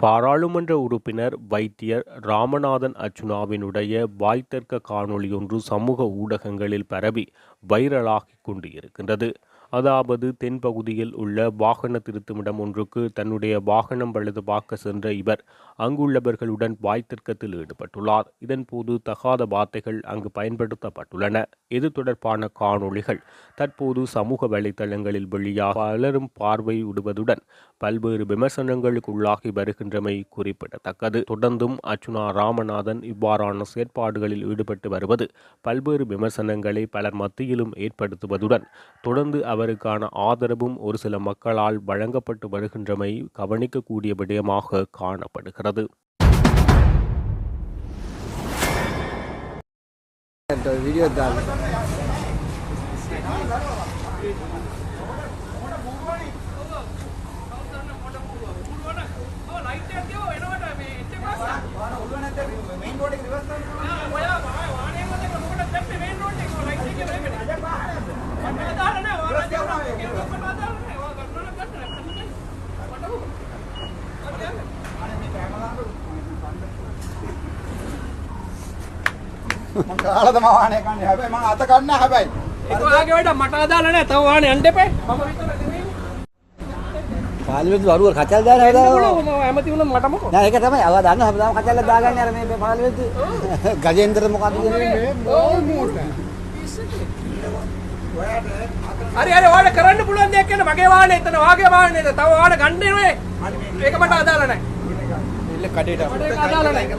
பாராளுமன்ற உறுப்பினர் வைத்தியர் ராமநாதன் அர்ச்சுனாவினுடைய வாய்த்தர்க்க காணொளியொன்று சமூக ஊடகங்களில் பரவி வைரலாகிக் கொண்டு இருக்கின்றது அதாவது தென்பகுதியில் உள்ள வாகன திருத்துமிடம் ஒன்றுக்கு தன்னுடைய வாகனம் பழுது பார்க்க சென்ற இவர் அங்குள்ளவர்களுடன் வாய்த்தர்க்கத்தில் ஈடுபட்டுள்ளார். இதன்போது தகாத வார்த்தைகள் அங்கு பயன்படுத்தப்பட்டுள்ளன. இது தொடர்பான காணொளிகள் தற்போது சமூக வலைதளங்களில் வெளியாக பலரும் பார்வையிடுவதுடன் பல்வேறு விமர்சனங்களுக்கு உள்ளாகி வருகின்றமை குறிப்பிடத்தக்கது. தொடர்ந்தும் அர்ச்சுனா ராமநாதன் இவ்வாறான செயற்பாடுகளில் ஈடுபட்டு வருவது பல்வேறு விமர்சனங்களை பலர் மத்தியிலும் ஏற்படுத்துவதுடன் தொடர்ந்து அவருக்கான ஆதரவும் ஒரு சில மக்களால் வழங்கப்பட்டு வருகின்றமை கவனிக்கக்கூடிய விடயமாக காணப்படுகிறது. வீடியோ தான். මං කාලා තමයි වාහනේ කන්නේ. හැබැයි මං අත කන්න හැබැයි. ඒක වාගේ වැඩ මට අදාළ නැහැ. තව වාහනේ යන්න එපා. මම විතර නෙමෙයි. පාලිමේන්තු වරුව කචල් දාන හදා. මම ඇමති වුණා මට මොකෝ. නෑ ඒක තමයි අව දන්න හැමදාම කචල් දාගන්නේ අර මේ පාලිමේන්තු ගජේන්ද්‍ර මොකක්ද කියන්නේ හරි හරි ඔයාලට කරන්න පුළුවන් දෙයක් කියන මගේ වාහනේ එතන වාගේ වාහනේද තව වාහන ගන්න නෙමෙයි. ඒක මට අදාළ නැහැ. ඉල්ල කඩේට මට අදාළ නැහැ.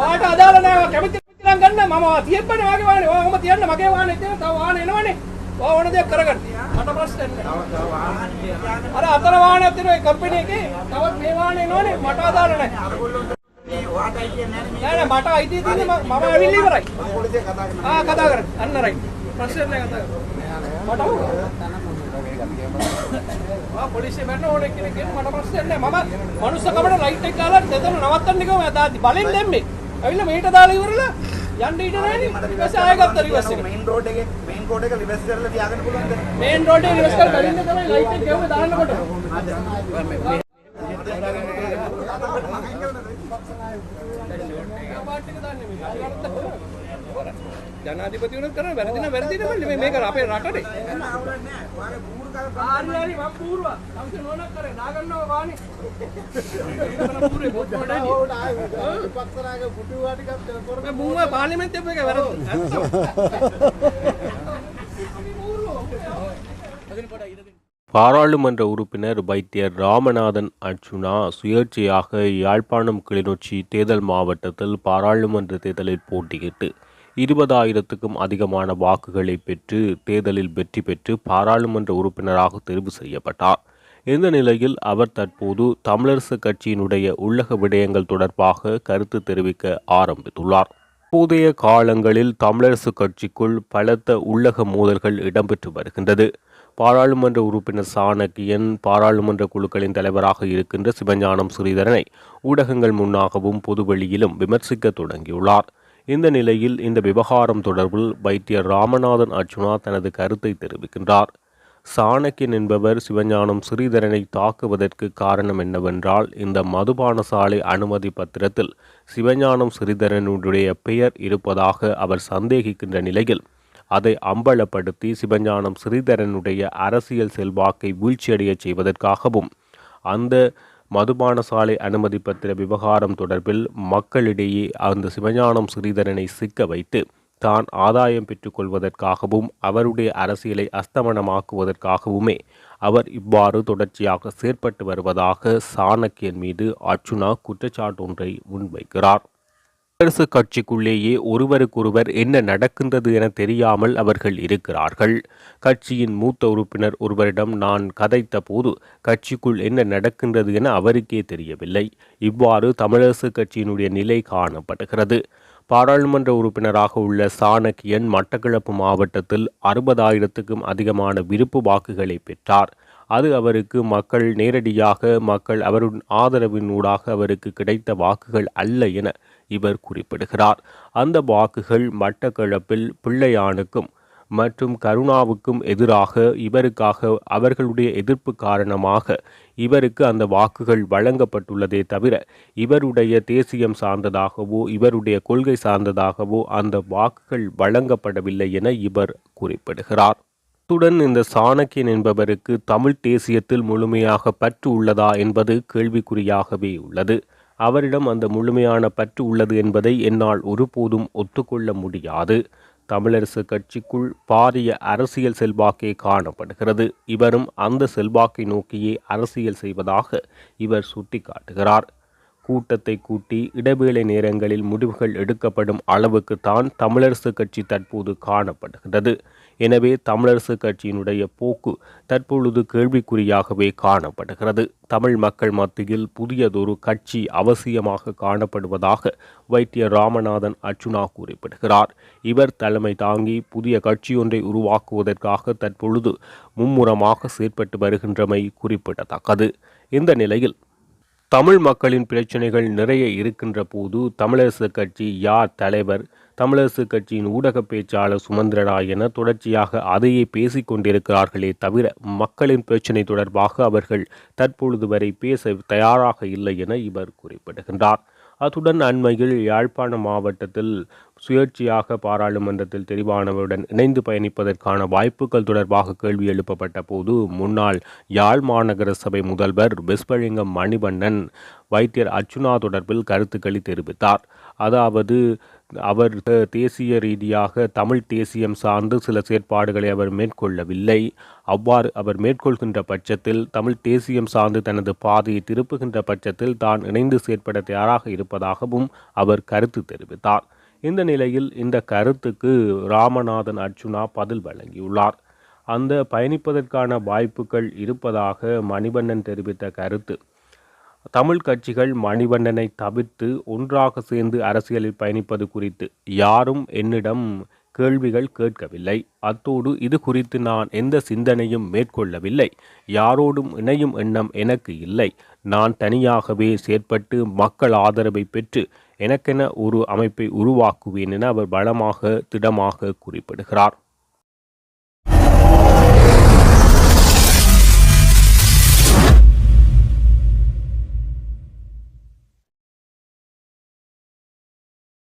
ඔයාට අදාළ නැහැ. ඔයා කැමති නම් ගන්න මම තියප්පනේ වාගේ වාහනේ. ඔයා ඔහම තියන්න මගේ වාහනේ තියෙන තව වාහන එනවනේ. ඔයා ඕන දෙයක් කරගන්න. මට ප්‍රශ්න තියාගෙන අර අතර වාහනයක් තියෙනවා ඒ කම්පැනි එකේ. තවත් මේ වාහනේ එනවනේ. මට අදාළ නැහැ නෑ නෑ මට අයිතිය තියෙන්නේ මම ඇවිල්ලා ඉවරයි. ආ කතා කරන්න. අන්න රයිට්. ප්‍රශ්න නැහැ කතා කරන්න. පොලිසිය බැන්න ඕනේ කෙනෙක් මට ප්‍රශ්න නැහැ. මම මනුස්සකමට ලයිට් එක දාලා දෙතන නවත්තන්න ගිහම දාදි බලෙන් දැම්මේ. ඇවිල්ලා මේට දාලා ඉවරලා යන්න ඊට නෑනේ. ඊට පස්සේ ආයෙ ගත්ත රිවර්ස් එක. මේන් රෝඩ් එකේ මේන් කෝඩ් එක රිවර්ස් කරලා තියාගන්න පුළුවන්ද? මේන් රෝඩ් එකේ රිවර්ස් කරලා බැලින්න තමයි ලයිට් එක ගෙවුවේ දාන්නකොට. පාට් එක දාන්නේ මේ. ජනාධිපති වුණත් කරන වැරදි නම් වැරදි නෙමෙයි මේ මේක අපේ රටේ. එන්න අවුලක් නැහැ. ඔයාගේ පූර්ව කර හරි හරි මම පූර්වා. අවශ්‍ය නොනක් කරේ නාගන්නවා වානේ. ඒකන පූර්වේ බොත් කොටයි. විපක්ෂනාගේ පුටු වා ටිකක් කරපොර මේ මුංගා පාර්ලිමේන්තුවේ එක වැරදි. பாராளுமன்ற உறுப்பினர் வைத்தியர் ராமநாதன் அர்ச்சுனா சுயேட்சையாக யாழ்ப்பாணம் கிளிநொச்சி தேர்தல் மாவட்டத்தில் பாராளுமன்ற தேர்தலில் போட்டியிட்டு இருபதாயிரத்துக்கும் அதிகமான வாக்குகளை பெற்று தேர்தலில் வெற்றி பெற்று பாராளுமன்ற உறுப்பினராக தெரிவு செய்யப்பட்டார். இந்த நிலையில் அவர் தற்போது தமிழரசு கட்சியினுடைய உள்ளக விடயங்கள் தொடர்பாக கருத்து தெரிவிக்க ஆரம்பித்துள்ளார். தற்போதைய காலங்களில் தமிழரசு கட்சிக்குள் பலத்த உள்ளக மோதல்கள் இடம்பெற்று வருகின்றது. பாராளுமன்ற உறுப்பினர் சாணக்கியன் பாராளுமன்ற குழுக்களின் தலைவராக இருக்கின்ற சிவஞானம் ஸ்ரீதரனை ஊடகங்கள் முன்னாகவும் பொதுவெளியிலும் விமர்சிக்க தொடங்கியுள்ளார். இந்த நிலையில் இந்த விவகாரம் தொடர்பில் வைத்தியர் ராமநாதன் அர்ச்சுனா தனது கருத்தை தெரிவிக்கின்றார். சாணக்கியன் என்பவர் சிவஞானம் ஸ்ரீதரனை தாக்குவதற்கு காரணம் என்னவென்றால் இந்த மதுபான சாலை அனுமதி பத்திரத்தில் சிவஞானம் ஸ்ரீதரனுடைய பெயர் இருப்பதாக அவர் சந்தேகிக்கின்ற நிலையில் அதை அம்பலப்படுத்தி சிவஞானம் ஸ்ரீதரனுடைய அரசியல் செல்வாக்கை வீழ்ச்சியடையச் செய்வதற்காகவும் அந்த மதுபான சாலை அனுமதி பத்திர விவகாரம் தொடர்பில் மக்களிடையே அந்த சிவஞானம் ஸ்ரீதரனை சிக்க வைத்து தான் ஆதாயம் பெற்றுக்கொள்வதற்காகவும் அவருடைய அரசியலை அஸ்தமனமாக்குவதற்காகவுமே அவர் இவ்வாறு தொடர்ச்சியாக செயற்பட்டு வருவதாக சாணக்கியன் மீது அர்ச்சுனா குற்றச்சாட்டொன்றை முன்வைக்கிறார். அரசு கட்சிக்குள்ளேயே ஒருவருக்கொருவர் என்ன நடக்கின்றது என தெரியாமல் அவர்கள் இருக்கிறார்கள். கட்சியின் மூத்த உறுப்பினர் ஒருவரிடம் நான் கதைத்த போது கட்சிக்குள் என்ன நடக்கின்றது என அவருக்கே தெரியவில்லை. இவ்வாறு தமிழரசு கட்சியினுடைய நிலை காணப்படுகிறது. பாராளுமன்ற உறுப்பினராக உள்ள சாணக்கியன் மட்டக்களப்பு மாவட்டத்தில் அறுபதாயிரத்துக்கும் அதிகமான விருப்பு வாக்குகளை பெற்றார். அது அவருக்கு மக்கள் நேரடியாக மக்கள் அவருடன் ஆதரவினூடாக அவருக்கு கிடைத்த வாக்குகள் அல்ல என இவர் குறிப்பிடுகிறார். அந்த வாக்குகள் மட்டக்களப்பில் பிள்ளையானுக்கும் மற்றும் கருணாவுக்கும் எதிராக இவருக்காக அவர்களுடைய எதிர்ப்பு காரணமாக இவருக்கு அந்த வாக்குகள் வழங்கப்பட்டுள்ளதே தவிர இவருடைய தேசியம் சார்ந்ததாகவோ இவருடைய கொள்கை சார்ந்ததாகவோ அந்த வாக்குகள் வழங்கப்படவில்லை என இவர் குறிப்பிடுகிறார். அத்துடன் இந்த சாணக்கியன் என்பவருக்கு தமிழ் தேசியத்தில் முழுமையாக பற்று உள்ளதா என்பது கேள்விக்குறியாகவே உள்ளது. அவரிடம் அந்த முழுமையான பற்று உள்ளது என்பதை என்னால் ஒருபோதும் ஒத்துக்கொள்ள முடியாது. தமிழரசு கட்சிக்குள் பாரிய அரசியல் செல்வாக்கே காணப்படுகிறது. இவரும் அந்த செல்வாக்கை நோக்கியே அரசியல் செய்வதாக இவர் சுட்டிக்காட்டுகிறார். கூட்டத்தை கூட்டி இடைவேளை நேரங்களில் முடிவுகள் எடுக்கப்படும் அளவுக்கு தான் தமிழரசு கட்சி தற்போது காணப்படுகிறது. எனவே தமிழரசு கட்சியினுடைய போக்கு தற்பொழுது கேள்விக்குறியாகவே காணப்படுகிறது. தமிழ் மக்கள் மத்தியில் புதியதொரு கட்சி அவசியமாக காணப்படுவதாக வைத்திய ராமநாதன் அர்ச்சுனா குறிப்பிடுகிறார். இவர் தலைமை தாங்கி புதிய கட்சியொன்றை உருவாக்குவதற்காக தற்பொழுது மும்முரமாக செயற்பட்டு வருகின்றமை குறிப்பிடத்தக்கது. இந்த நிலையில் தமிழ் மக்களின் பிரச்சனைகள் நிறைய இருக்கின்ற போது தமிழரசு கட்சி யார் தலைவர்? தமிழரசு கட்சியின் ஊடக பேச்சாளர் சுமந்திரனா என தொடர்ச்சியாக அதையே பேசிக் கொண்டிருக்கிறார்களே தவிர மக்களின் பிரச்சினை தொடர்பாக அவர்கள் தற்பொழுது வரை பேச தயாராக இல்லை என இவர் குறிப்பிடுகின்றார். அத்துடன் அண்மையில் யாழ்ப்பாண மாவட்டத்தில் சுயேட்சையாக பாராளுமன்றத்தில் தெரிவானவருடன் இணைந்து பயணிப்பதற்கான வாய்ப்புகள் தொடர்பாக கேள்வி எழுப்பப்பட்ட போது முன்னாள் யாழ் மாநகர சபை முதல்வர் விஸ்வலிங்கம் மணிவண்ணன் வைத்தியர் அர்ச்சுனா தொடர்பில் கருத்துக்களை தெரிவித்தார். அதாவது அவர் தேசிய ரீதியாக தமிழ் தேசியம் சார்ந்து சில செயற்பாடுகளை அவர் மேற்கொள்ளவில்லை. அவ்வாறு அவர் மேற்கொள்கின்ற பட்சத்தில் தமிழ் தேசியம் சார்ந்து தனது பாதையை திருப்புகின்ற பட்சத்தில் தான் இணைந்து செயற்பட தயாராக இருப்பதாகவும் அவர் கருத்து தெரிவித்தார். இந்த நிலையில் இந்த கருத்துக்கு ராமநாதன் அர்ச்சுனா பதில் வழங்கியுள்ளார். அந்த பயணிப்பதற்கான வாய்ப்புகள் இருப்பதாக மணிவண்ணன் தெரிவித்த கருத்து. தமிழ் கட்சிகள் மணிவண்ணனை தவிர்த்து ஒன்றாக சேர்ந்து அரசியலில் பயணிப்பது குறித்து யாரும் என்னிடம் கேள்விகள் கேட்கவில்லை. அத்தோடு இது குறித்து நான் எந்த சிந்தனையும் மேற்கொள்ளவில்லை. யாரோடும் இணையும் எண்ணம் எனக்கு இல்லை. நான் தனியாகவே செயற்பட்டு மக்கள் ஆதரவை பெற்று எனக்கென ஒரு அமைப்பை உருவாக்குவேன் என அவர் பலமாக திடமாக குறிப்பிடுகிறார்.